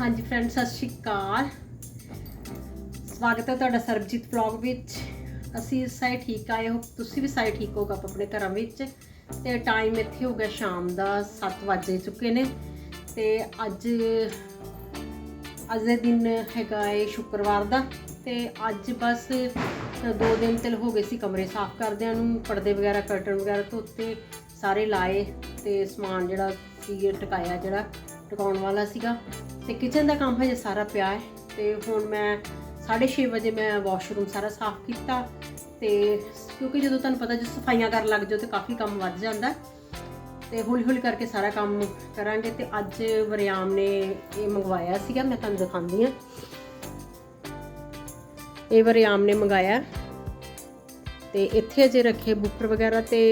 ਹਾਂਜੀ ਫਰੈਂਡ ਸਤਿ ਸ਼੍ਰੀ ਅਕਾਲ। ਸਵਾਗਤ ਹੈ ਤੁਹਾਡਾ ਸਰਬਜੀਤ ਵਲੌਗ ਵਿੱਚ। ਅਸੀਂ ਇਸ ਸਾਈਡ ਠੀਕ ਆਏ ਹੋ ਤੁਸੀਂ ਵੀ ਸਾਈਡ ਠੀਕ ਹੋਗਾ ਆਪਣੇ ਘਰਾਂ ਵਿੱਚ। ਤੇ ਟਾਈਮ ਇੱਥੇ ਹੋ ਗਿਆ ਸ਼ਾਮ ਦਾ 7 ਵਜੇ ਚੁੱਕੇ ਨੇ। ਤੇ ਅੱਜ ਅੱਜ ਦੇ ਦਿਨ ਹੈਗਾ ਏ ਸ਼ੁੱਕਰਵਾਰ ਦਾ। ਤੇ ਅੱਜ ਬਸ ਦੋ ਦਿਨ ਤੇ ਹੋ ਗਏ ਸੀ ਕਮਰੇ ਸਾਫ਼ ਕਰਦਿਆਂ ਨੂੰ, ਪਰਦੇ ਵਗੈਰਾ ਕਰਟਨ ਵਗੈਰਾ ਧੋਤੇ, ਸਾਰੇ ਲਾਏ ਤੇ ਸਮਾਨ ਜਿਹੜਾ ਸੀ ਟਿਕਾਇਆ ਜਿਹੜਾ, ਟਿਕਾਉਣ ਵਾਲਾ ਸੀਗਾ। ਤੇ ਕਿਚਨ ਦਾ ਕੰਮ ਹਜੇ ਸਾਰਾ ਪਿਆ ਹੈ ਤੇ ਹੁਣ ਮੈਂ 6:30 ਵਜੇ ਮੈਂ ਵਾਸ਼ਰੂਮ ਸਾਰਾ ਸਾਫ਼ ਕੀਤਾ ਤੇ ਕਿਉਂਕਿ ਜਦੋਂ ਤੁਹਾਨੂੰ ਪਤਾ ਜੇ ਸਫਾਈਆਂ ਕਰਨ ਲੱਗ ਜਾਓ ਤੇ ਕਾਫੀ ਕੰਮ ਵੱਧ ਜਾਂਦਾ ਹੈ। ਤੇ ਹੌਲੀ ਹੌਲੀ ਕਰਕੇ ਸਾਰਾ ਕੰਮ ਕਰਾਂਗੇ ਤੇ ਅੱਜ ਵਰਿਆਮ ਨੇ ਇਹ ਮੰਗਵਾਇਆ ਸੀਗਾ, ਮੈਂ ਤੁਹਾਨੂੰ ਦਿਖਾਉਂਦੀ ਆ ਇਹ ਵਰਿਆਮ ਨੇ ਮੰਗਾਇਆ ਤੇ ਇੱਥੇ ਅਜੇ ਰੱਖੇ ਬੁੱਕਰ ਵਗੈਰਾ ਤੇ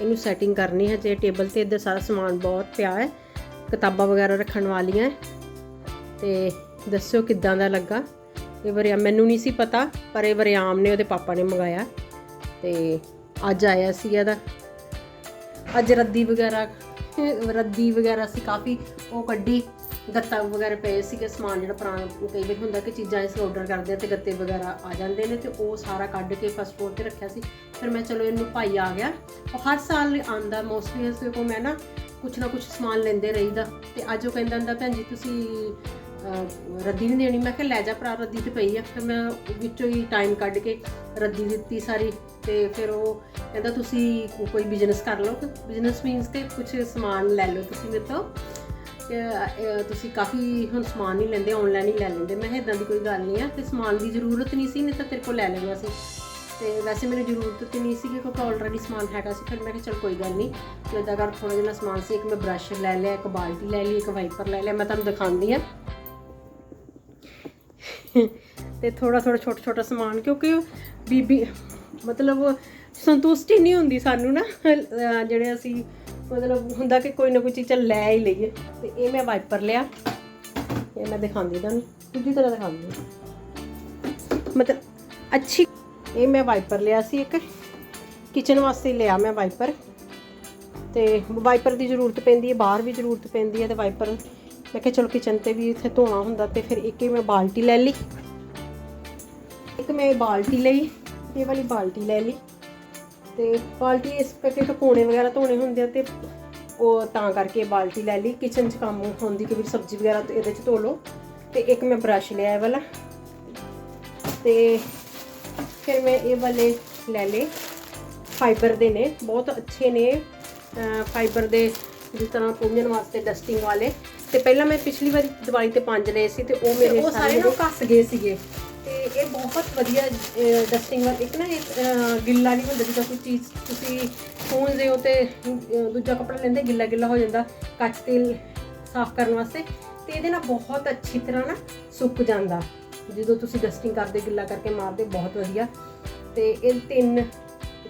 ਇਹਨੂੰ ਸੈਟਿੰਗ ਕਰਨੀ ਹੈ, ਜੇ ਟੇਬਲ ਤੇ ਇੱਧਰ ਸਾਰਾ ਸਮਾਨ ਬਹੁਤ ਪਿਆ ਹੈ, ਕਿਤਾਬਾਂ ਵਗੈਰਾ ਰੱਖਣ ਵਾਲੀਆਂ ਤੇ ਦੱਸਿਓ ਕਿੱਦਾਂ ਦਾ ਲੱਗਾ। ਇਹ ਵਰਿਆ, ਮੈਨੂੰ ਨਹੀਂ ਸੀ ਪਤਾ, ਪਰ ਇਹ ਵਰਿਆਮ ਨੇ, ਉਹਦੇ ਪਾਪਾ ਨੇ ਮੰਗਾਇਆ। ਤੇ ਅੱਜ ਆਇਆ ਸੀ ਇਹਦਾ। ਅੱਜ ਰੱਦੀ ਵਗੈਰਾ ਰੱਦੀ ਵਗੈਰਾ ਸੀ ਕਾਫੀ, ਉਹ ਕੱਢੀ, ਗੱਤਾ ਵਗੈਰਾ ਪਏ ਸੀਗੇ, ਸਮਾਨ ਜਿਹੜਾ ਪੁਰਾਣਾ ਕਈ ਵਾਰ ਹੁੰਦਾ ਕਿ ਚੀਜ਼ਾਂ ਇਸ ਆਰਡਰ ਕਰਦੇ ਆ ਤੇ ਗੱਤੇ ਵਗੈਰਾ ਆ ਜਾਂਦੇ ਨੇ ਤੇ ਉਹ ਸਾਰਾ ਕੱਢ ਕੇ ਫਸਟ ਫਲੋਰ ਤੇ ਰੱਖਿਆ ਸੀ। ਫਿਰ ਮੈਂ, ਚਲੋ, ਇਹਨੂੰ ਭਾਈ ਆ ਗਿਆ। ਉਹ ਹਰ ਸਾਲ ਆਂਦਾ ਮੋਸਟਲੀ ਇਸ ਕੋ ਮੈਂ ਨਾ ਕੁਛ ਨਾ ਕੁਛ ਸਮਾਨ ਲੈਂਦੇ ਰਹੀਦਾ। ਤੇ ਅੱਜ ਉਹ ਕਹਿੰਦਾ ਹੁੰਦਾ, ਭੈਣ ਜੀ, ਤੁਸੀਂ ਰੱਦੀ ਨਹੀਂ ਦੇਣੀ। ਮੈਂ ਕਿਹਾ ਲੈ ਜਾ ਭਰਾ ਰੱਦੀ ਤੇ ਪਈ ਆ। ਫਿਰ ਮੈਂ ਵਿੱਚੋਂ ਹੀ ਟਾਈਮ ਕੱਢ ਕੇ ਰੱਦੀ ਦਿੱਤੀ ਸਾਰੀ। ਤੇ ਫਿਰ ਉਹ ਕਹਿੰਦਾ ਤੁਸੀਂ ਕੋਈ ਬਿਜ਼ਨਸ ਕਰ ਲਓ। ਬਿਜ਼ਨਸ ਮੀਨਸ ਕਿ ਕੁਝ ਸਮਾਨ ਲੈ ਲਓ ਤੁਸੀਂ ਮੇਰੇ ਤੋਂ। ਕਿ, ਤੁਸੀਂ ਕਾਫੀ ਹੁਣ ਸਮਾਨ ਨਹੀਂ ਲੈਂਦੇ ਆਨਲਾਈਨ ਹੀ ਲੈ ਲੈਂਦੇ। ਮੈਂ ਕਿਹਾ ਇਦਾਂ ਦੀ ਕੋਈ ਗੱਲ ਨਹੀਂ ਆ। ਤੇ ਸਮਾਨ ਦੀ ਜ਼ਰੂਰਤ ਨਹੀਂ ਸੀ ਨਹੀਂ ਤਾਂ ਤੇਰੇ ਕੋਲ ਲੈ ਲੈਣਾ ਸੀ ਤੇ ਵੈਸੇ ਮੈਨੂੰ ਜ਼ਰੂਰਤ ਤੇ ਨਹੀਂ ਸੀ ਕਿਉਂਕਿ ਆਲਰੇਡੀ ਸਮਾਨ ਹੈਗਾ ਸੀ। ਫਿਰ ਮੈਂ ਕਿਹਾ ਚਲ ਕੋਈ ਗੱਲ ਨਹੀਂ ਤੇ ਇਦਾਂ ਕਰ ਥੋੜਾ ਜਿਹਾ ਸਮਾਨ ਸੀ ਇੱਕ ਮੈਂ ਬ੍ਰਸ਼ ਲੈ ਲਿਆ ਇੱਕ ਬਾਲਟੀ ਲੈ ਲਈ ਇੱਕ ਵਾਈਪਰ ਲੈ ਲਿਆ। ਮੈਂ ਤੁਹਾਨੂੰ ਦਿਖਾਉਂਦੀ ਆ। ਤੇ ਥੋੜਾ ਥੋੜਾ ਛੋਟਾ ਛੋਟਾ ਸਮਾਨ, ਕਿਉਂਕਿ ਉਹ ਬੀਬੀ, ਮਤਲਬ ਸੰਤੁਸ਼ਟੀ ਨਹੀਂ ਹੁੰਦੀ ਸਾਨੂੰ ਨਾ ਜਿਹੜੇ ਅਸੀਂ ਮਤਲਬ ਹੁੰਦਾ ਕਿ ਕੋਈ ਨਾ ਕੋਈ ਚੀਜ਼ ਲੈ ਹੀ ਲਈਏ। ਤੇ ਇਹ ਮੈਂ ਵਾਈਪਰ ਲਿਆ। ਇਹ ਮੈਂ ਦਿਖਾਉਂਦੀ ਤੁਹਾਨੂੰ। ਦੂਜੀ ਤਰ੍ਹਾਂ ਦਿਖਾਉਂਦੀ ਮਤਲਬ ਅੱਛੀ, ਇਹ ਮੈਂ ਵਾਈਪਰ ਲਿਆ ਸੀ ਇੱਕ। ਕਿਚਨ ਵਾਸਤੇ ਲਿਆ ਮੈਂ ਵਾਈਪਰ। ਤੇ ਵਾਈਪਰ ਦੀ ਜ਼ਰੂਰਤ ਪੈਂਦੀ ਹੈ, ਬਾਹਰ ਵੀ ਜ਼ਰੂਰਤ ਪੈਂਦੀ ਹੈ ਤੇ ਵਾਈਪਰ ਮੈਂ ਕਿਹਾ ਚਲੋ ਕਿਚਨ ਤੇ ਵੀ ਇੱਥੇ ਧੋਣਾ ਹੁੰਦਾ ਤੇ ਫਿਰ ਇੱਕ ਹੀ ਮੈਂ ਬਾਲਟੀ ਲੈ ਲਈ। ਇੱਕ ਮੈਂ ਬਾਲਟੀ ਲਈ, ਇਹ ਵਾਲੀ ਬਾਲਟੀ ਲੈ ਲਈ। ਤੇ ਬਾਲਟੀ ਇਸ ਕਰਕੇ ਟਕੋਣੇ ਵਗੈਰਾ ਧੋਣੇ ਹੁੰਦੇ ਆ ਤੇ ਉਹ ਤਾਂ ਕਰਕੇ ਇਹ ਬਾਲਟੀ ਲੈ ਲਈ। ਕਿਚਨ 'ਚ ਕੰਮ ਹੁੰਦੀ ਕਿ ਵੀ ਸਬਜ਼ੀ ਵਗੈਰਾ ਇਹਦੇ 'ਚ ਧੋ ਲਓ। ਤੇ ਇੱਕ ਮੈਂ ਬ੍ਰਸ਼ ਲਿਆ ਇਹ ਵਾਲਾ। ਤੇ ਫਿਰ ਮੈਂ ਇਹ ਵਾਲੇ ਲੈ ਲਏ। ਫਾਈਬਰ ਦੇ ਨੇ, ਬਹੁਤ ਅੱਛੇ ਨੇ। ਫਾਈਬਰ ਦੇ ਜਿਸ ਤਰ੍ਹਾਂ ਪੂੰਝਣ ਵਾਸਤੇ ਡਸਟਿੰਗ ਵਾਲੇ। ਤੇ ਪਹਿਲਾਂ ਮੈਂ ਪਿਛਲੀ ਵਾਰੀ ਦਿਵਾਲੀ ਤੇ ਪੰਜ ਲਏ ਸੀ ਤੇ ਉਹ ਮੇਰੇ ਸਾਰੇ ਨਾ ਘਸ ਗਏ ਸੀਗੇ। ਤੇ ਇਹ ਬਹੁਤ ਵਧੀਆ ਡਸਟਿੰਗ ਵਾਲਾ ਇੱਕ ਨਾ ਇੱਕ ਅਹ, ਗਿੱਲਾ ਨਹੀਂ ਹੁੰਦਾ ਜਿੱਦਾਂ ਕੋਈ ਚੀਜ਼ ਤੁਸੀਂ ਪੂੰਝਦੇ ਹੋ ਤੇ ਦੂਜਾ ਕੱਪੜਾ ਲੈਂਦੇ ਗਿੱਲਾ ਗਿੱਲਾ ਹੋ ਜਾਂਦਾ ਕੱਚ ਤੇਲ ਸਾਫ਼ ਕਰਨ ਵਾਸਤੇ। ਤੇ ਇਹਦੇ ਨਾਲ ਬਹੁਤ ਅੱਛੀ ਤਰ੍ਹਾਂ ਨਾ ਸੁੱਕ ਜਾਂਦਾ। ਜਦੋਂ ਤੁਸੀਂ ਡਸਟਿੰਗ ਕਰਦੇ ਗਿੱਲਾ ਕਰਕੇ ਮਾਰਦੇ ਬਹੁਤ ਵਧੀਆ। ਤੇ ਇਹ ਤਿੰਨ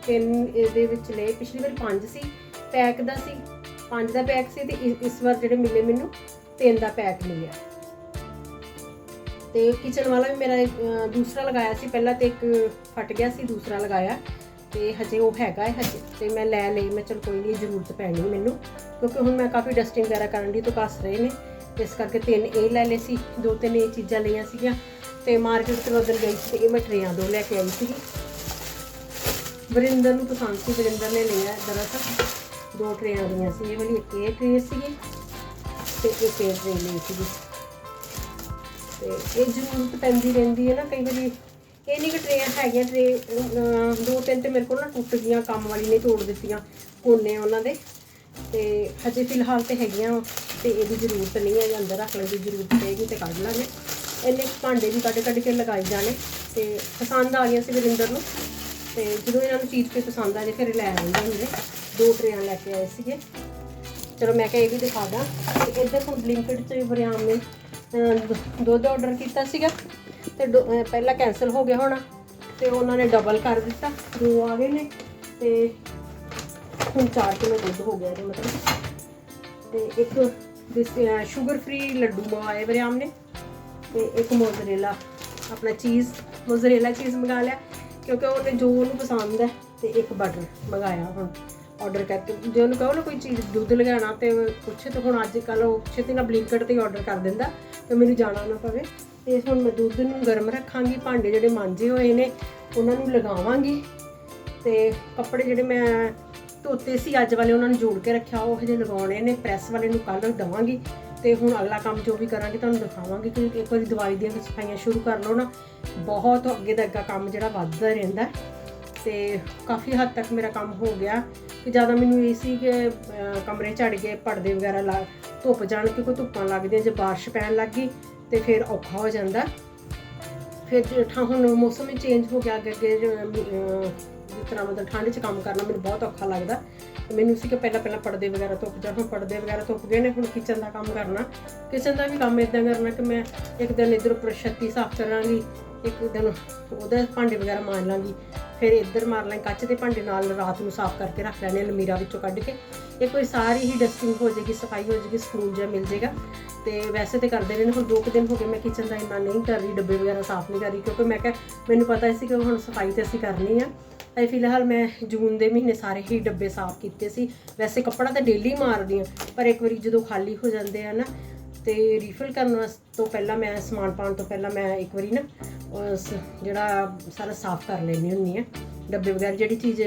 ਤਿੰਨ ਇਹਦੇ ਵਿੱਚ ਲਏ। ਪਿਛਲੀ ਵਾਰ ਪੰਜ ਸੀ ਪੈਕ ਦਾ ਸੀ ਪੰਜ ਦਾ ਪੈਕ ਸੀ ਤੇ ਇਸ ਵਾਰ ਜਿਹੜੇ ਮਿਲੇ ਮੈਨੂੰ ਤਿੰਨ ਦਾ ਪੈਕ ਮਿਲਿਆ ਤੇ ਕਿਚਨ ਵਾਲਾ ਵੀ ਮੇਰਾ ਦੂਸਰਾ ਲਗਾਇਆ ਸੀ। ਪਹਿਲਾਂ ਤੇ ਇੱਕ ਫਟ ਗਿਆ ਸੀ, ਦੂਸਰਾ ਲਗਾਇਆ। ਤੇ ਹਜੇ ਉਹ ਹੈਗਾ ਹੈ ਹਜੇ। ਤੇ ਮੈਂ ਲੈ ਲਈ। ਮੈਂ ਚਲ ਕੋਈ ਨਹੀਂ ਜ਼ਰੂਰਤ ਪੈਣੀ ਮੈਨੂੰ। ਕਿਉਂਕਿ ਹੁਣ ਮੈਂ ਕਾਫੀ ਡਸਟਿੰਗ ਵਗੈਰਾ ਕਰਨ ਦੀ ਤੋਂ ਕੱਸ ਰਹੇ ਨੇ। ਇਸ ਕਰਕੇ ਤਿੰਨ ਇਹ ਲੈ ਲਏ ਸੀ। ਦੋ ਤਿੰਨ ਇਹ ਚੀਜ਼ਾਂ ਲਈਆਂ ਸੀਗੀਆਂ। ਤੇ ਮਾਰਕੀਟ ਤੋਂ ਉਧਰ ਗਈ ਸੀ ਇਹ ਮੈਂ ਟਰੇਆਂ ਦੋ ਲੈ ਕੇ ਆਈ ਸੀਗੀ ਵਰਿੰਦਰ ਨੂੰ ਪਸੰਦ ਸੀ। ਵਰਿੰਦਰ ਨੇ ਲਿਆ ਦਰਅਸਲ। ਦੋ ਟਰੇਆਂ ਲਈਆਂ ਸੀ। ਇਹ ਵਾਲੀ ਇੱਕ ਇਹ ਟਰੇ ਸੀਗੀ। ਤੇ ਇੱਕ ਇਹ ਟਰੇ ਲਈ ਸੀਗੀ। ਤੇ ਇਹ ਜ਼ਰੂਰਤ ਪੈਂਦੀ ਰਹਿੰਦੀ ਹੈ ਨਾ ਕਈ ਵਾਰੀ। ਇਹ ਨਹੀਂ ਕਿ ਟਰੇਆਂ ਹੈਗੀਆਂ ਟਰੇ ਦੋ ਤਿੰਨ ਤੇ ਮੇਰੇ ਕੋਲ ਨਾ ਟੁੱਟ ਗਈਆਂ, ਕੰਮ ਵਾਲੀ ਨੇ ਤੋੜ ਦਿੱਤੀਆਂ ਕੋਨੇ ਉਹਨਾਂ ਦੇ। ਤੇ ਹਜੇ ਫਿਲਹਾਲ ਤੇ ਹੈਗੀਆਂ ਤੇ ਇਹਦੀ ਜ਼ਰੂਰਤ ਨਹੀਂ ਹੈ ਅੰਦਰ ਰੱਖ ਲੈਣ ਦੀ ਜ਼ਰੂਰਤ ਪਏਗੀ ਤੇ ਕੱਢ ਲਾਂਗੇ। ਇੰਨੇ ਭਾਂਡੇ ਵੀ ਕੱਢ ਕੱਢ ਕੇ ਲਗਾਈ ਜਾਣੇ, ਤੇ ਪਸੰਦ ਆ ਗਈਆਂ ਸੀ ਵਰਿੰਦਰ ਨੂੰ। ਤੇ ਜਦੋਂ ਇਹਨਾਂ ਨੂੰ ਚੀਜ਼ ਕੋਈ ਪਸੰਦ ਆ ਜੇ ਫਿਰ ਲੈ ਆਉਂਦੇ ਹੁੰਦੇ। ਦੋ ਟਰੇਆਂ ਲੈ ਕੇ ਆਏ ਸੀਗੇ। ਚਲੋ ਮੈਂ ਕਿਹਾ ਇਹ ਵੀ ਦਿਖਾ ਦਾਂ। ਤੇ ਇੱਧਰ ਹੁਣ ਬਲਿੰਕਡ ਚ ਵਰਿਆਮ ਨੇ ਦੁ- ਦੁੱਧ ਆਰਡਰ ਕੀਤਾ ਸੀਗਾ। ਤੇ ਦੋ- ਪਹਿਲਾਂ ਕੈਨਸਲ ਹੋ ਗਿਆ ਹੋਣਾ। ਤੇ ਉਹਨਾਂ ਨੇ ਡਬਲ ਕਰ ਦਿੱਤਾ। ਦੋ ਆ ਗਏ ਨੇ। ਤੇ ਹੁਣ 4 ਕਿਲੋ ਦੁੱਧ ਹੋ ਗਿਆ ਇਹਦੇ ਮਤਲਬ। ਤੇ ਇੱਕ ਸ਼ੂਗਰ ਫ੍ਰੀ ਲੱਡੂ ਮੰਗਵਾਏ ਵਰਿਆਮ ਨੇ। ਤੇ ਇੱਕ ਮੋਜ਼ਰੇਲਾ ਆਪਣਾ ਚੀਜ਼ ਮੋਜ਼ਰੇਲਾ ਚੀਜ਼ ਮੰਗਾ ਲਿਆ। ਕਿਉਂਕਿ ਉਹਨੇ ਜੋ ਉਹਨੂੰ ਪਸੰਦ ਹੈ, ਤੇ ਇੱਕ ਬਟਰ ਮੰਗਾਇਆ ਹੁਣ। ਆਰਡਰ ਕਰਕੇ ਜੇ ਉਹਨੂੰ ਕਹੋ ਨਾ ਕੋਈ ਚੀਜ਼ ਦੁੱਧ ਲਗਾਉਣਾ ਤੇ ਪੁੱਛੇ ਤਾਂ ਹੁਣ ਅੱਜ ਕੱਲ ਉਹ ਛੇਤੀ ਨਾਲ ਬਲਿੰਕਟ ਤੇ ਆਰਡਰ ਕਰ ਦਿੰਦਾ ਤੇ ਮੈਨੂੰ ਜਾਣਾ ਨਾ ਪਵੇ। ਤੇ ਹੁਣ ਮੈਂ ਦੁੱਧ ਨੂੰ ਗਰਮ ਰੱਖਾਂਗੀ, ਭਾਂਡੇ ਜਿਹੜੇ ਮਾਂਜੇ ਹੋਏ ਨੇ, ਉਹਨਾਂ ਨੂੰ ਲਗਾਵਾਂਗੀ। ਤੇ ਕੱਪੜੇ ਜਿਹੜੇ ਮੈਂ ਧੋਤੇ ਸੀ, ਅੱਜ ਵਾਲੇ ਉਹਨਾਂ ਨੂੰ ਜੋੜ ਕੇ ਰੱਖਿਆ, ਉਹ ਹਜੇ ਲਗਾਉਣੇ ਨੇ ਪ੍ਰੈਸ ਵਾਲੇ ਨੂੰ ਕੱਲ੍ਹ ਦਵਾਂਗੀ। ਤੇ ਹੁਣ ਅਗਲਾ ਕੰਮ ਜੋ ਵੀ ਕਰਾਂਗੀ, ਤੁਹਾਨੂੰ ਦਿਖਾਵਾਂਗੀ ਕਿ ਇੱਕ ਵਾਰੀ ਦਵਾਈ ਦੀਆਂ ਸਫਾਈਆਂ ਸ਼ੁਰੂ ਕਰ ਲਓ ਨਾ। ਬਹੁਤ ਅੱਗੇ ਦਾ ਅੱਗਾ ਕੰਮ ਜਿਹੜਾ ਵੱਧਦਾ ਰਹਿੰਦਾ। ਹੈ। ਤੇ ਕਾਫੀ ਹੱਦ ਤੱਕ ਮੇਰਾ ਕੰਮ ਹੋ ਗਿਆ। ਕਿ ਜ਼ਿਆਦਾ ਮੈਨੂੰ ਇਹ ਸੀ ਕਿ ਕਮਰੇ ਝੜ ਗਏ, ਪਰਦੇ ਵਗੈਰਾ ਲਾ, ਧੁੱਪ ਜਾਣ ਕਿਉਂਕਿ ਧੁੱਪਾਂ ਲੱਗਦੀਆਂ, ਜੇ ਬਾਰਿਸ਼ ਪੈਣ ਲੱਗ ਗਈ ਤੇ ਫਿਰ ਔਖਾ ਹੋ ਜਾਂਦਾ। ਫਿਰ ਜੇ, ਠਾ, ਹੁਣ ਮੌਸਮ ਹੀ ਚੇਂਜ ਹੋ ਗਿਆ, ਅੱਗੇ ਅੱਗੇ ਜਿਸ ਤਰ੍ਹਾਂ ਮਤਲਬ ਠੰਡ 'ਚ ਕੰਮ ਕਰਨਾ ਮੈਨੂੰ ਬਹੁਤ ਔਖਾ ਲੱਗਦਾ। ਮੈਨੂੰ ਸੀ ਕਿ ਪਹਿਲਾਂ ਪਹਿਲਾਂ ਪਰਦੇ ਵਗੈਰਾ ਧੁੱਪ ਜਾਣ, ਹੁਣ ਪਰਦੇ ਵਗੈਰਾ ਧੁੱਪ ਗਏ ਨੇ, ਹੁਣ ਕਿਚਨ ਦਾ ਕੰਮ ਕਰਨਾ। ਕਿਚਨ ਦਾ ਵੀ ਕੰਮ ਇਦਾਂ ਕਰਨਾ ਕਿ ਮੈਂ ਇੱਕ ਦਿਨ ਇਧਰ ਉੱਪਰ ਛੱਤੀ ਸਾਫ਼ ਕਰਾਂਗੀ ਇੱਕ ਦਿਨ ਉਹਦੇ ਭਾਂਡੇ ਵਗੈਰਾ ਮਾਂਜ ਲਾਂਗੀ, ਫਿਰ ਇੱਧਰ ਮਾਰ ਲਾਂ ਕੱਚ ਦੇ ਭਾਂਡੇ ਨਾਲ ਰਾਤ ਨੂੰ ਸਾਫ਼ ਕਰਕੇ ਰੱਖ ਲੈਣੇ ਅਲਮੀਰਾ ਵਿੱਚੋਂ ਕੱਢ ਕੇ। ਇੱਕ ਵਾਰੀ ਸਾਰੀ ਹੀ ਡਸਟਿੰਗ ਹੋ ਜਾਏਗੀ, ਸਫ਼ਾਈ ਹੋ ਜਾਏਗੀ ਸਕੂਨ ਜਿਹਾ ਮਿਲ ਜਾਏਗਾ। ਤੇ ਵੈਸੇ ਤੇ ਕਰਦੇ ਰਹੇ ਨੇ, ਹੁਣ ਦੋ ਕੁ ਦਿਨ ਹੋ ਗਏ ਮੈਂ ਕਿਚਨ ਦਾ ਇੰਨਾ ਨਹੀਂ ਕਰ ਰਹੀ, ਡੱਬੇ ਵਗੈਰਾ ਸਾਫ਼ ਨਹੀਂ ਕਰ ਰਹੀ, ਕਿਉਂਕਿ ਮੈਂ ਕਿਹਾ ਮੈਨੂੰ ਪਤਾ ਸੀ ਕਿ ਹੁਣ ਸਫ਼ਾਈ ਤੇ ਅਸੀਂ ਕਰਨੀ ਆ। ਅਜੇ ਫਿਲਹਾਲ ਮੈਂ ਜੂਨ ਦੇ ਮਹੀਨੇ ਸਾਰੇ ਹੀ ਡੱਬੇ ਸਾਫ਼ ਕੀਤੇ ਸੀ। ਵੈਸੇ ਕੱਪੜਾ ਤਾਂ ਡੇਲੀ ਮਾਰਦੀ ਆ ਪਰ ਇੱਕ ਵਾਰੀ ਜਦੋਂ ਖਾਲੀ ਹੋ ਜਾਂਦੇ ਆ ਨਾ, ਤੇ ਰੀਫਿਲ ਕਰਨ ਵਾਸ- ਤੋਂ ਪਹਿਲਾਂ ਮੈਂ ਸਮਾਨ ਪਾਉਣ ਤੋਂ ਪਹਿਲਾਂ ਮੈਂ ਇੱਕ ਵਾਰੀ ਨਾ ਜਿਹੜਾ ਸਾਰਾ ਸਾਫ਼ ਕਰ ਲੈਣੀ ਹੁੰਦੀ ਆ ਡੱਬੇ ਵਗੈਰਾ ਜਿਹੜੀ ਚੀਜ਼,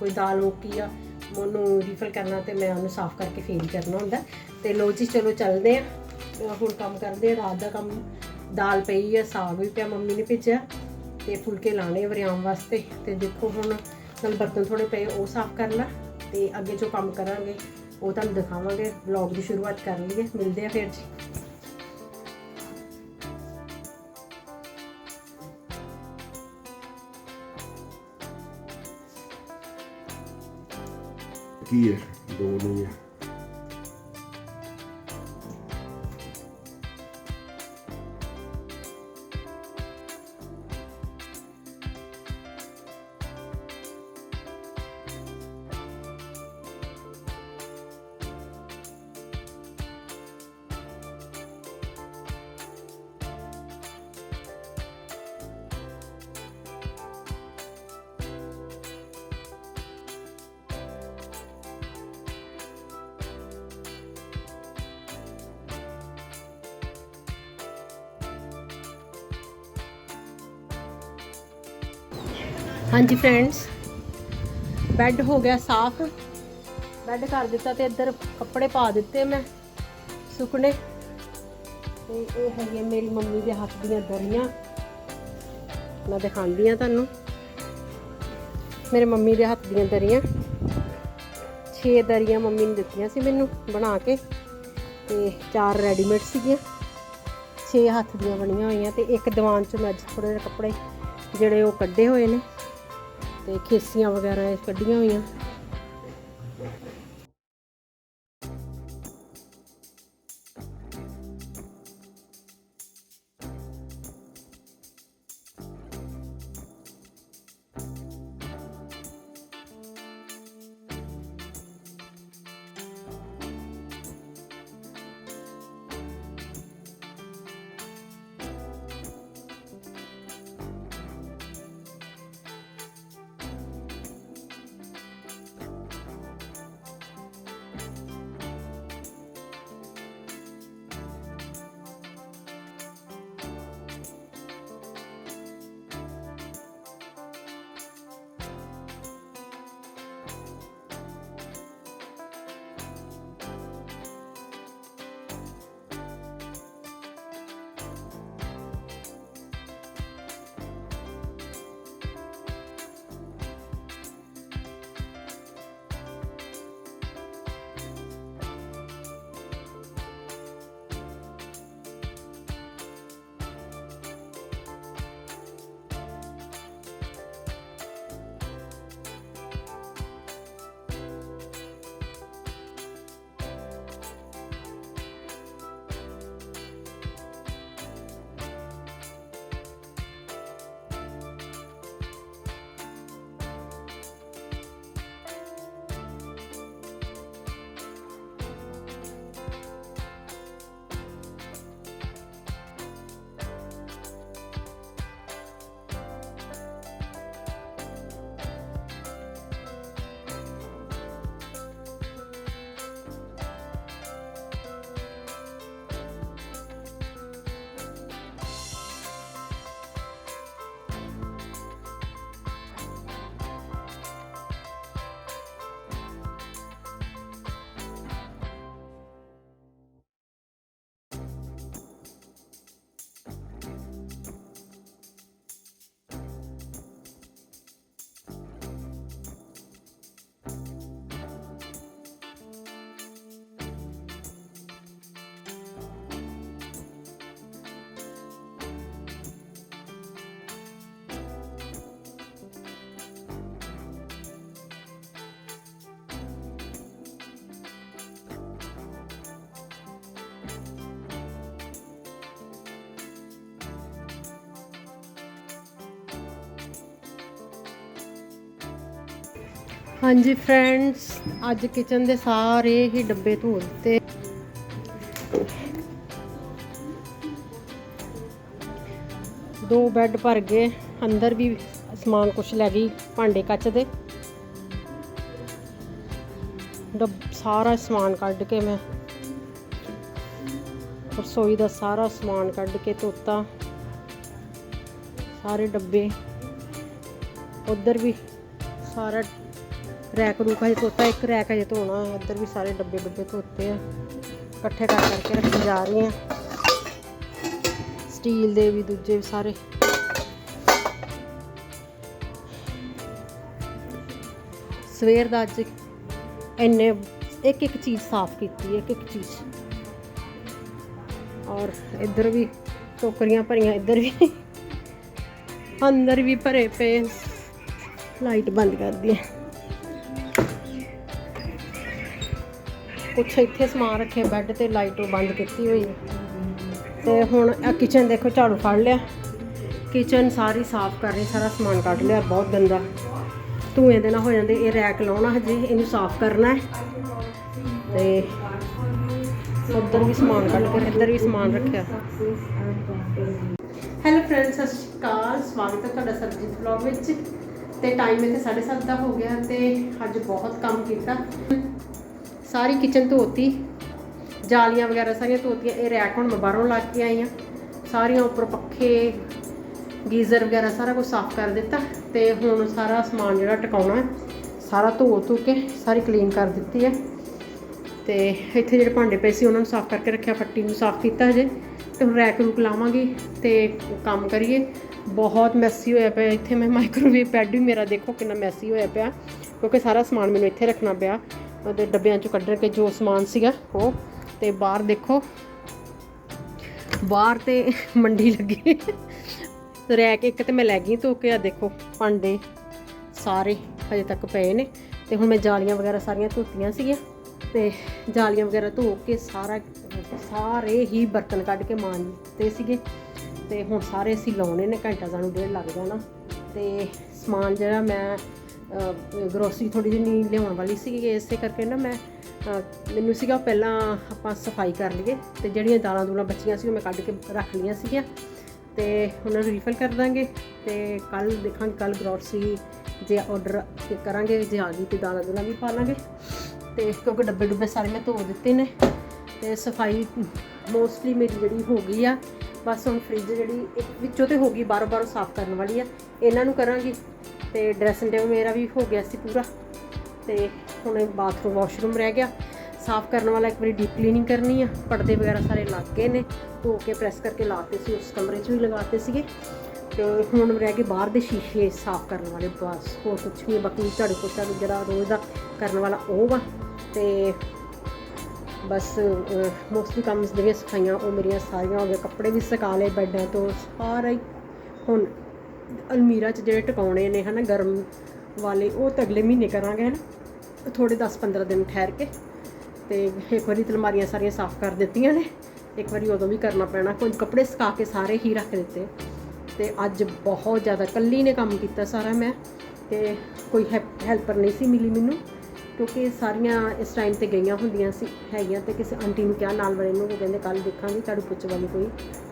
ਕੋਈ ਦਾਲ ਮੁੱਕੀ ਆ, ਉਹਨੂੰ ਰੀਫਿਲ ਕਰਨਾ ਤੇ ਮੈਂ ਉਹਨੂੰ ਸਾਫ਼ ਕਰਕੇ ਫੇਲ ਕਰਨਾ ਹੁੰਦਾ। ਤੇ ਲੋ ਜੀ, ਚਲੋ ਚੱਲਦੇ ਆ ਹੁਣ ਕੰਮ ਕਰਦੇ ਆ ਰਾਤ ਦਾ ਕੰਮ। ਦਾਲ ਪਈ ਆ, ਸਾਗ ਵੀ ਪਿਆ, ਮੰਮੀ ਨੇ ਭੇਜਿਆ। ਤੇ ਫੁਲਕੇ ਲਾਣੇ ਵਰਿਆਮ ਵਾਸਤੇ। ਤੇ ਦੇਖੋ ਹੁਣ ਨਾਲ ਬਰਤਨ ਥੋੜੇ ਪਏ, ਉਹ ਸਾਫ਼ ਕਰ ਲਾ। ਤੇ ਅੱਗੇ ਜੋ ਕੰਮ ਕਰਾਂਗੇ, ਉਹ ਤੁਹਾਨੂੰ ਦਿਖਾਵਾਂਗੇ। ਵਲੌਗ ਦੀ ਸ਼ੁਰੂਆਤ ਕਰ ਲਈਏ। ਮਿਲਦੇ ਆ ਫਿਰ ਜੀ। ਕੀ ਹੈ ਹਾਂਜੀ ਫਰੈਂਡਸ ਬੈੱਡ ਹੋ ਗਿਆ ਸਾਫ਼। ਬੈੱਡ ਕਰ ਦਿੱਤਾ ਤੇ ਇੱਧਰ ਕੱਪੜੇ ਪਾ ਦਿੱਤੇ ਮੈਂ, ਸੁੱਕਣੇ। ਤੇ ਇਹ ਹੈਗੀ ਮੇਰੀ ਮੰਮੀ ਦੇ ਹੱਥ ਦੀਆਂ ਦਰੀਆਂ। ਮੈਂ ਦਿਖਾਉਂਦੀ ਆ ਤੁਹਾਨੂੰ। ਮੇਰੇ ਮੰਮੀ ਦੇ ਹੱਥ ਦੀਆਂ ਦਰੀਆਂ। 6 ਦਰੀਆਂ ਮੰਮੀ ਨੇ ਦਿੱਤੀਆਂ ਸੀ ਮੈਨੂੰ ਬਣਾ ਕੇ। ਤੇ ਚਾਰ ਰੈਡੀਮੇਡ ਸੀਗੀਆਂ। 6 ਹੱਥ ਦੀਆਂ ਬਣੀਆਂ ਹੋਈਆਂ ਤੇ ਇੱਕ ਦੀਵਾਨ ਚੋਂ ਮੈਂ ਅੱਜ ਥੋੜੇ ਜਿਹੇ ਕੱਪੜੇ ਜਿਹੜੇ ਉਹ ਕੱਢੇ ਹੋਏ ਨੇ। ਤੇ ਖੇਸੀਆਂ ਵਗੈਰਾ ਇਹ ਕੱਢੀਆਂ ਹੋਈਆਂ। ਹਾਂਜੀ ਫਰੈਂਡਸ ਅੱਜ ਕਿਚਨ ਦੇ ਸਾਰੇ ਹੀ ਡੱਬੇ ਧੋ ਦਿੱਤੇ ਦੋ ਬੈੱਡ ਭਰ ਗਏ, ਅੰਦਰ ਵੀ ਸਮਾਨ ਕੁਛ ਲੈ ਗਈ ਭਾਂਡੇ ਕੱਚ ਦੇ। ਡੱਬ ਸਾਰਾ ਸਮਾਨ ਕੱਢ ਕੇ ਮੈਂ ਰਸੋਈ ਦਾ ਸਾਰਾ ਸਮਾਨ ਕੱਢ ਕੇ ਧੋਤਾ। ਸਾਰੇ ਡੱਬੇ, ਉਧਰ ਵੀ ਸਾਰਾ ਰੈਕ ਰੂਕ ਹਜੇ ਧੋਤਾ, ਇੱਕ ਰੈਕ ਹਜੇ ਧੋਣਾ, ਇੱਧਰ ਵੀ ਸਾਰੇ ਡੱਬੇ ਡੱਬੇ ਧੋਤੇ ਆ। ਇਕੱਠੇ ਕਰ ਕਰਕੇ ਰੱਖੀ ਜਾ ਰਹੀ ਆ। ਸਟੀਲ ਦੇ ਵੀ ਦੂਜੇ ਵੀ ਸਾਰੇ। ਸਵੇਰ ਦਾ ਅੱਜ ਇੰਨੇ, ਇੱਕ ਇੱਕ ਚੀਜ਼ ਸਾਫ਼ ਕੀਤੀ, ਇੱਕ ਇੱਕ ਚੀਜ਼। ਔਰ ਇੱਧਰ ਵੀ ਟੋਕਰੀਆਂ ਭਰੀਆਂ, ਇੱਧਰ ਵੀ। ਅੰਦਰ ਵੀ ਭਰੇ ਪਏ। ਲਾਈਟ ਬੰਦ ਕਰ ਦੀ ਕੁਛ ਇੱਥੇ ਸਮਾਨ ਰੱਖੇ ਬੈੱਡ ਤੇ ਲਾਈਟ ਬੰਦ ਕੀਤੀ ਹੋਈ ਹੈ। ਤੇ ਹੁਣ ਆ ਕਿਚਨ ਦੇਖੋ, ਝਾੜੂ ਫੜ ਲਿਆ। ਕਿਚਨ ਸਾਰੀ ਸਾਫ਼ ਕਰ ਰਹੀ, ਸਾਰਾ ਸਮਾਨ ਕੱਢ ਲਿਆ, ਬਹੁਤ ਗੰਦਾ। ਧੂਏ ਦੇ ਨਾਲ ਹੋ ਜਾਂਦੇ, ਇਹ ਰੈਕ ਲਾਉਣਾ ਹਜੇ, ਇਹਨੂੰ ਸਾਫ਼ ਕਰਨਾ ਹੈ। ਤੇ ਉੱਧਰ ਵੀ ਸਮਾਨ ਕੱਢ ਕੇ, ਇੱਧਰ ਵੀ ਸਮਾਨ ਰੱਖਿਆ। ਹੈਲੋ ਫਰੈਂਡਸ ਸਤਿ ਸ਼੍ਰੀ ਅਕਾਲ। ਸਵਾਗਤ ਹੈ ਤੁਹਾਡਾ ਸਰਜੀਤ ਵਲੌਗ ਵਿੱਚ। ਤੇ ਟਾਈਮ ਇੱਥੇ 7:30 ਦਾ ਹੋ ਗਿਆ ਤੇ ਅੱਜ ਬਹੁਤ ਕੰਮ ਕੀਤਾ। ਸਾਰੀ ਕਿਚਨ ਧੋਤੀ। ਜਾਲੀਆਂ ਵਗੈਰਾ ਸਾਰੀਆਂ ਧੋਤੀਆਂ। ਇਹ ਰੈਕ ਹੁਣ ਮੈਂ ਬਾਹਰੋਂ ਲਾ ਕੇ ਆਈ ਆ ਸਾਰੀਆਂ ਉੱਪਰ ਪੱਖੇ, ਗੀਜ਼ਰ ਵਗੈਰਾ ਸਾਰਾ ਕੁਝ ਸਾਫ਼ ਕਰ ਦਿੱਤਾ ਤੇ ਹੁਣ ਸਾਰਾ ਸਮਾਨ ਜਿਹੜਾ ਟਿਕਾਉਣਾ ਹੈ, ਸਾਰਾ ਧੋ ਧੋ ਕੇ ਸਾਰੀ ਕਲੀਨ ਕਰ ਦਿੱਤੀ ਹੈ। ਤੇ ਇੱਥੇ ਜਿਹੜੇ ਭਾਂਡੇ ਪਏ ਸੀ ਉਹਨਾਂ ਨੂੰ ਸਾਫ਼ ਕਰਕੇ ਰੱਖਿਆ, ਫੱਟੀ ਨੂੰ ਸਾਫ਼ ਕੀਤਾ ਹਜੇ। ਤੇ ਹੁਣ ਰੈਕ ਰੂਕ ਲਾਵਾਂਗੀ ਤੇ ਕੰਮ ਕਰੀਏ। ਬਹੁਤ ਮੈਸੀ ਹੋਇਆ ਪਿਆ ਇੱਥੇ। ਮੈਂ ਮਾਈਕ੍ਰੋਵੇਵ ਪੈਡ ਵੀ ਮੇਰਾ ਦੇਖੋ ਕਿੰਨਾ ਮੈਸੀ ਹੋਇਆ ਪਿਆ, ਕਿਉਂਕਿ ਸਾਰਾ ਸਮਾਨ ਮੈਨੂੰ ਇੱਥੇ ਰੱਖਣਾ ਪਿਆ। ਉਹਦੇ ਡੱਬਿਆਂ ਚੋਂ ਕੱਢ ਕੇ ਜੋ ਸਮਾਨ ਸੀਗਾ ਉਹ ਤੇ ਬਾਹਰ ਦੇਖੋ। ਬਾਹਰ ਤੇ ਮੰਡੀ ਲੱਗੀ। ਰੈਕ ਇੱਕ ਤੇ ਮੈਂ ਲੈ ਗਈ ਧੋ ਕੇ, ਆ ਦੇਖੋ ਭਾਂਡੇ ਸਾਰੇ ਹਜੇ ਤੱਕ ਪਏ ਨੇ ਤੇ ਹੁਣ ਮੈਂ ਜਾਲੀਆਂ ਵਗੈਰਾ ਸਾਰੀਆਂ ਧੋਤੀਆਂ ਸੀਗੀਆਂ ਤੇ ਜਾਲੀਆਂ ਵਗੈਰਾ ਧੋ ਕੇ ਸਾਰਾ ਸਾਰੇ ਹੀ ਬਰਤਨ ਕੱਢ ਕੇ ਮਾਂਜਦੇ ਸੀਗੇ ਤੇ ਹੁਣ ਸਾਰੇ ਅਸੀਂ ਲਾਉਣੇ ਨੇ, ਘੰਟਾ ਸਾਨੂੰ ਡੇਢ ਲੱਗ ਜਾਣਾ ਤੇ ਸਮਾਨ ਜਿਹੜਾ ਮੈਂ ਗਰੋਸਰੀ ਥੋੜੀ ਜਿਹੀ ਨਹੀਂ ਲਿਆਉਣ ਵਾਲੀ ਸੀਗੀ, ਇਸੇ ਕਰਕੇ ਨਾ ਮੈਂ ਮੈਨੂੰ ਸੀਗਾ ਪਹਿਲਾਂ ਆਪਾਂ ਸਫ਼ਾਈ ਕਰ ਲਈਏ ਤੇ ਜਿਹੜੀਆਂ ਦਾਲਾਂ ਦੂਲਾਂ ਬਚੀਆਂ ਸੀ ਉਹ ਮੈਂ ਕੱਢ ਕੇ ਰੱਖ ਲਈਆਂ ਸੀਗੀਆਂ। ਤੇ ਉਹਨਾਂ ਨੂੰ ਰੀਫਿਲ ਕਰ ਦਾਂਗੇ ਤੇ ਕੱਲ ਦੇਖਾਂਗੇ ਕੱਲ ਗਰੋਸਰੀ ਜੇ ਆਰਡਰ ਕਰਾਂਗੇ, ਜੇ ਆ ਗਈ ਤੇ ਦਾਲਾਂ ਦੂਲਾਂ ਵੀ ਪਾ ਲਾਂਗੇ। ਤੇ ਕਿਉਂਕਿ ਡੱਬੇ ਡੁੱਬੇ ਸਾਰੇ ਮੈਂ ਧੋ ਦਿੱਤੇ ਨੇ ਤੇ ਸਫ਼ਾਈ ਮੋਸਟਲੀ ਮੇਰੀ ਜਿਹੜੀ ਹੋ ਗਈ ਆ, ਬਸ ਹੁਣ ਫ੍ਰਿਜ ਜਿਹੜੀ ਵਿੱਚੋਂ ਤੇ ਹੋ ਗਈ ਬਾਰੋ ਬਾਰੋ ਸਾਫ਼ ਕਰਨ ਵਾਲੀ ਆ। ਇਹਨਾਂ ਨੂੰ ਕਰਾਂਗੀ। ਤੇ ਡਰੈਸਿੰਗ ਟੇਬਲ ਮੇਰਾ ਵੀ ਹੋ ਗਿਆ ਸੀ ਪੂਰਾ। ਤੇ ਹੁਣ ਬਾਥਰੂਮ ਵਾਸ਼ਰੂਮ ਰਹਿ ਗਿਆ। ਸਾਫ਼ ਕਰਨ ਵਾਲਾ ਇੱਕ ਵਾਰੀ ਡੀਪ ਕਲੀਨਿੰਗ ਕਰਨੀ ਆ। ਪਰਦੇ ਵਗੈਰਾ ਸਾਰੇ ਲੱਗ ਗਏ ਨੇ। ਧੋ ਕੇ ਪ੍ਰੈਸ ਕਰਕੇ ਲਾਤੇ ਸੀ, ਉਸ ਕਮਰੇ 'ਚ ਵੀ ਲਗਾਤੇ ਸੀਗੇ। ਤੇ ਹੁਣ ਰਹਿ ਗਏ ਬਾਹਰ ਦੇ ਸ਼ੀਸ਼ੇ ਸਾਫ਼ ਕਰਨ ਵਾਲੇ। ਬਸ ਹੋਰ ਕੁਝ ਨਹੀਂ, ਬਾਕੀ ਝਾੜੂ ਪੋਚਾ ਵੀ ਜਿਹੜਾ ਰੋਜ਼ ਦਾ ਕਰਨ ਵਾਲਾ ਉਹ ਵਾ। ਤੇ ਬਸ ਮੋਸਟਲੀ ਕੰਮ ਜਿਹੜੀਆਂ ਸਫਾਈਆਂ ਉਹ ਮੇਰੀਆਂ ਸਾਰੀਆਂ ਹੋ ਗਈਆਂ। ਕੱਪੜੇ ਵੀ ਸੁਕਾ ਲਏ ਬੈੱਡਾਂ ਤੋਂ ਸਾਰਾ ਹੀ। ਹੁਣ ਅਲਮੀਰਾ 'ਚ ਜਿਹੜੇ ਟਿਕਾਉਣੇ ਨੇ ਹਨਾ ਗਰਮ ਵਾਲੇ, ਉਹ ਤਾਂ ਅਗਲੇ ਮਹੀਨੇ ਕਰਾਂਗੇ ਹਨਾ। ਥੋੜੇ 10-15 ਦਿਨ ਠਹਿਰ ਕੇ ਤੇ ਇੱਕ ਵਾਰੀ ਤਲਮਾਰੀਆਂ ਸਾਰੀਆਂ ਸਾਫ਼ ਕਰ ਦਿੱਤੀਆਂ ਨੇ। ਇੱਕ ਵਾਰੀ ਉਦੋਂ ਵੀ ਕਰਨਾ ਪੈਣਾ, ਕੋਈ ਕੱਪੜੇ ਸੁਕਾ ਕੇ ਸਾਰੇ ਹੀ ਰੱਖ ਦਿੱਤੇ। ਤੇ ਅੱਜ ਬਹੁਤ ਜ਼ਿਆਦਾ ਕੱਲੀ ਨੇ ਕੰਮ ਕੀਤਾ ਸਾਰਾ ਮੈਂ, ਤੇ ਕੋਈ ਹੈਲਪਰ ਨਹੀਂ ਸੀ ਮਿਲੀ ਮੈਨੂੰ। ਕਿਉਂਕਿ ਸਾਰੀਆਂ ਇਸ ਟਾਈਮ ਤੇ ਗਈਆਂ ਹੁੰਦੀਆਂ ਸੀ, ਹੈਗੀਆਂ ਤੇ ਕਿਸੇ ਆਂਟੀ ਨੂੰ ਕਿਹਾ, ਨਾਲ ਵਾਲੇ ਨੂੰ ਉਹ ਕਹਿੰਦੇ ਕੱਲ ਦੇਖਾਂਗੇ, ਝਾੜੂ ਪੁੱਛ ਵਾਲੀ ਕੋਈ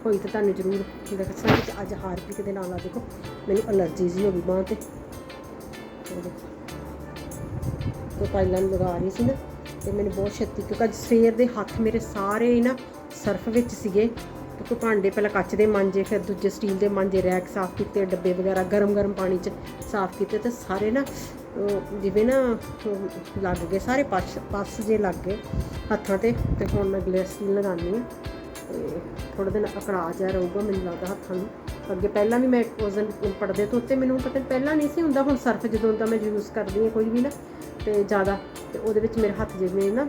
ਹੋਈ ਤਾਂ ਤੁਹਾਨੂੰ ਜ਼ਰੂਰ ਦੱਸਾਂ ਕਿ ਅੱਜ ਹਾਰਪਿਕ ਦੇ ਨਾਲ ਆ, ਦੇਖੋ ਮੈਨੂੰ ਅਲਰਜੀ ਜੀ ਹੋ ਗਈ ਬਾਂਹ ਤੇ ਉਹ ਦੇਖੋ। ਤੇ ਪਾਈਲਾਂ ਲਗਾ ਰਹੀ ਸੀ ਨਾ, ਤੇ ਮੈਨੂੰ ਬਹੁਤ ਛੇਤੀ, ਕਿਉਂਕਿ ਅੱਜ ਸਵੇਰ ਦੇ ਹੱਥ ਮੇਰੇ ਸਾਰੇ ਹੀ ਨਾ ਸਰਫ ਵਿੱਚ ਸੀਗੇ ਕਿਉਂਕਿ ਭਾਂਡੇ ਪਹਿਲਾਂ ਕੱਚ ਦੇ ਮਾਂਜੇ, ਫਿਰ ਦੂਜੇ ਸਟੀਲ ਦੇ ਮਾਂਜੇ ਰੈਕ ਸਾਫ਼ ਕੀਤੇ, ਡੱਬੇ ਵਗੈਰਾ ਗਰਮ-ਗਰਮ ਪਾਣੀ 'ਚ ਸਾਫ਼ ਕੀਤੇ ਤੇ ਸਾਰੇ ਨਾ ਜਿਵੇਂ ਨਾ ਲੱਗ ਗਏ ਸਾਰੇ ਪਸ ਪਸ ਜੇ ਲੱਗ ਗਏ ਹੱਥਾਂ ਤੇ ਤੇ ਹੁਣ ਮੈਂ ਗਲੈਸਰੀਨ ਲਗਾਉਣੀ ਆ ਤੇ ਥੋੜਾ ਦਿਨ ਅਕੜਾ ਜਾ ਰਹੂਗਾ ਮੈਨੂੰ ਲੱਗਦਾ ਹੱਥਾਂ ਨੂੰ। ਅੱਗੇ ਪਹਿਲਾਂ ਵੀ ਮੈਂ ਉਸ ਦਿਨ ਪੜਦੇ ਧੋਤੇ, ਮੈਨੂੰ ਪਤਾ ਨੀ ਪਹਿਲਾਂ ਨਹੀਂ ਸੀ ਹੁੰਦਾ, ਹੁਣ ਸਰਫ ਜਦੋਂ ਤਾਂ ਮੈਂ ਯੂਜ਼ ਕਰਦੀ ਹਾਂ ਕੋਈ ਵੀ ਨਾ ਤੇ ਜ਼ਿਆਦਾ ਤੇ ਉਹਦੇ ਵਿੱਚ ਮੇਰੇ ਹੱਥ ਜਿਵੇਂ ਨਾ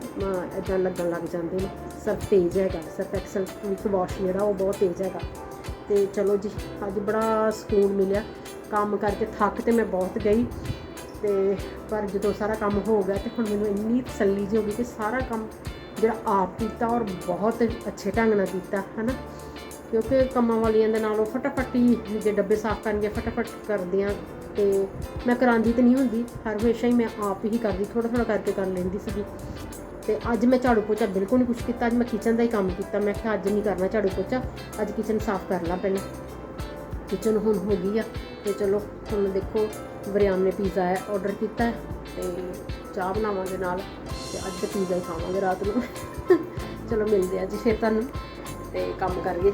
ਇਦਾਂ ਲੱਗਣ ਲੱਗ ਜਾਂਦੇ ਨੇ। ਸਰਫ ਤੇਜ਼ ਹੈਗਾ, ਸਰਫ ਐਕਸਲ ਵਿਕ ਵਾਸ਼ ਜਿਹੜਾ ਉਹ ਬਹੁਤ ਤੇਜ਼ ਹੈਗਾ। ਤੇ ਚਲੋ ਜੀ, ਅੱਜ ਬੜਾ ਸਕੂਨ ਮਿਲਿਆ। ਕੰਮ ਕਰਕੇ ਥੱਕ ਤੇ ਮੈਂ ਬਹੁਤ ਗਈ। ਤੇ ਪਰ ਜਦੋਂ ਸਾਰਾ ਕੰਮ ਹੋ ਗਿਆ ਤੇ ਹੁਣ ਮੈਨੂੰ ਇੰਨੀ ਤਸੱਲੀ ਜਿਹੀ ਹੋ ਗਈ ਕਿ ਸਾਰਾ ਕੰਮ ਜਿਹੜਾ ਆਪ ਕੀਤਾ ਔਰ ਬਹੁਤ ਅੱਛੇ ਢੰਗ ਨਾਲ ਕੀਤਾ, ਹਨਾ? ਕਿਉਂਕਿ ਕੰਮਾਂ ਵਾਲੀਆਂ ਦੇ ਨਾਲ ਉਹ ਫਟਾਫਟ ਹੀ ਜੇ ਡੱਬੇ ਸਾਫ਼ ਕਰਨਗੇ, ਫਟਾਫਟ ਕਰਦੀਆਂ ਤੇ ਮੈਂ ਕਰਾਂਦੀ ਤੇ ਨਹੀਂ ਹੁੰਦੀ, ਹਰ ਹਮੇਸ਼ਾ ਹੀ ਮੈਂ ਆਪ ਹੀ ਕਰਦੀ ਥੋੜਾ ਥੋੜਾ ਕਰਕੇ ਕਰ ਲੈਂਦੀ ਸੀਗੀ। ਤੇ ਅੱਜ ਮੈਂ ਝਾੜੂ ਪੋਚਾ ਬਿਲਕੁਲ ਨਹੀਂ ਕੁਛ ਕੀਤਾ, ਅੱਜ ਮੈਂ ਕਿਚਨ ਦਾ ਹੀ ਕੰਮ ਕੀਤਾ, ਮੈਂ ਕਿਹਾ ਅੱਜ ਨਹੀਂ ਕਰਨਾ ਝਾੜੂ ਪੋਚਾ, ਅੱਜ ਕਿਚਨ ਸਾਫ਼ ਕਰ ਲਾਂ ਪਹਿਲਾਂ। ਕਿਚਨ ਹੁਣ ਹੋ ਗਈ ਆ। ਤੇ ਚਲੋ ਹੁਣ ਦੇਖੋ ਵਰਿਆਮ ਨੇ ਪੀਜ਼ਾ ਹੈ ਆਰਡਰ ਕੀਤਾ ਹੈ ਤੇ ਚਾਹ ਬਣਾਵਾਂਗੇ ਨਾਲ ਤੇ ਅੱਜ ਪੀਜ਼ਾ ਹੀ ਖਾਵਾਂਗੇ ਰਾਤ ਨੂੰ। ਚਲੋ ਮਿਲਦੇ ਆ ਜੀ ਫਿਰ ਤੁਹਾਨੂੰ ਤੇ ਕੰਮ ਕਰੀਏ